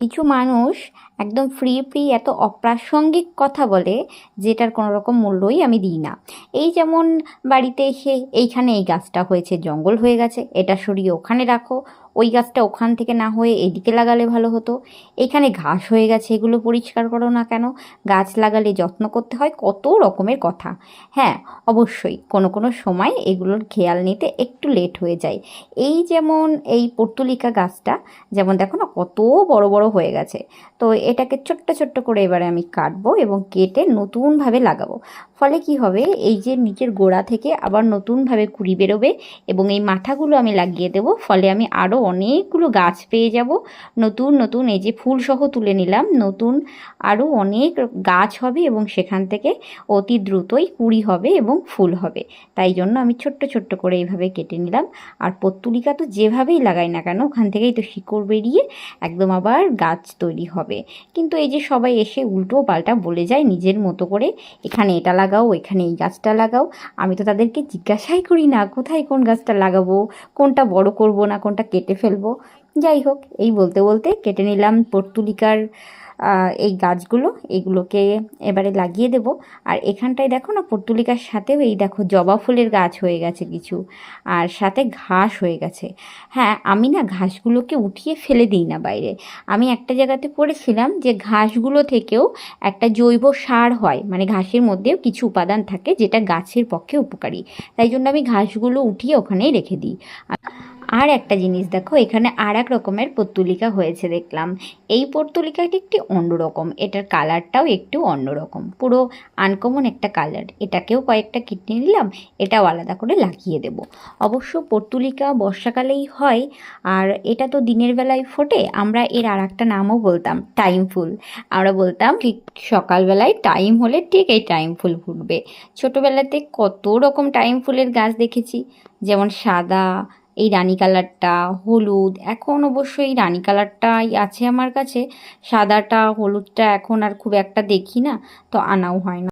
কিছু মানুষ একদম ফ্রি ফ্রি এত অপ্রাসঙ্গিক কথা বলে, যেটার কোনো রকম মূল্যই আমি দিই না। এই যেমন বাড়িতে এসে এইখানে এই গাছটা হয়েছে, জঙ্গল হয়ে গেছে, এটা সরিয়ে ওখানে রাখো ওই গাছটা ওখান থেকে না হয়ে এদিকে লাগালে ভালো হতো। এখানে ঘাস হয়ে গেছে, এগুলো পরিষ্কার করো না কেন? গাছ লাগালে যত্ন করতে হয়, কত রকমের কথা। হ্যাঁ অবশ্যই কোনো কোনো সময় এগুলোর খেয়াল নিতে একটু লেট হয়ে যায়। এই যেমন এই পর্তুলিকা গাছটা, যেমন দেখো না কত বড় বড় হয়ে গেছে। তো এটাকে ছোট্ট ছোট্ট করে এবারে আমি কাটবো এবং কেটে নতুনভাবে লাগাবো। ফলে কি হবে? এই যে নিচের গোড়া থেকে আবার নতুনভাবে কুড়ি বেরোবে এবং এই মাথাগুলো আমি লাগিয়ে দেবো। ফলে আমি আরও অনেকগুলো গাছ পেয়ে যাব। নতুন নতুন এই যে ফুলসহ তুলে নিলাম। নতুন আরও অনেক গাছ হবে এবং সেখান থেকে অতি দ্রুতই কুড়ি হবে এবং ফুল হবে। তাই জন্য আমি ছোট্ট ছোট্ট করে এইভাবে কেটে নিলাম। আর পত্তুলিকা তো যেভাবেই লাগাই না কেন, ওখান থেকেই তো শিকড় বেরিয়ে একদম আবার গাছ তৈরি হবে। কিন্তু এই যে সবাই এসে উল্টো পাল্টা বলে যায় নিজের মতো করে, এখানে এটা লাগাও, এখানে এই গাছটা লাগাও। আমি তো তাদেরকে জিজ্ঞাসাই করি না, কোথায় কোন গাছটা লাগাবো, কোনটা বড় করব না, কোনটা কেটে ফেলব। যাই হোক, এই বলতে বলতে কেটে নিলাম পর্তুলিকার এই গাছগুলো, এগুলোকে এবারে লাগিয়ে দেব। আর এখানটায় দেখো না পর্তুলিকার সাথেও এই দেখো জবা ফুলের গাছ হয়ে গেছে কিছু, আর সাথে ঘাস হয়ে গেছে। হ্যাঁ আমি না ঘাসগুলোকে উঠিয়ে ফেলে দিই না বাইরে। আমি একটা জায়গাতে পড়েছিলাম যে ঘাসগুলো থেকেও একটা জৈব সার হয় মানে ঘাসের মধ্যেও কিছু উপাদান থাকে যেটা গাছের পক্ষে উপকারী। তাই জন্য আমি ঘাসগুলো উঠিয়ে ওখানেই রেখে দিই। আর একটা জিনিস দেখো, এখানে আর এক রকমের পর্তুলিকা হয়েছে দেখলাম। এই পর্তুলিকাটি একটি অন্যরকম, এটার কালারটাও একটু অন্যরকম। পুরো আনকমন একটা কালার। এটাকেও কয়েকটা কেটে নিলাম, এটাও আলাদা করে লাগিয়ে দেব। অবশ্য পর্তুলিকা বর্ষাকালেই হয়, আর এটা তো দিনের বেলায় ফোটে, আমরা এর আর একটা নামও বলতাম, টাইম ফুল। আমরা বলতাম, ঠিক সকালবেলায় টাইম হলে ঠিক এই টাইম ফুল ফুটবে। ছোটোবেলাতে কত রকম টাইম ফুলের গাছ দেখেছি, যেমন সাদা এই রানি কালারটা, হলুদ, এখন অবশ্য এই রানি কালারটাই আছে আমার কাছে। সাদাটা, হলুদটা এখন আর খুব একটা দেখি না, তো আনাও হয় না।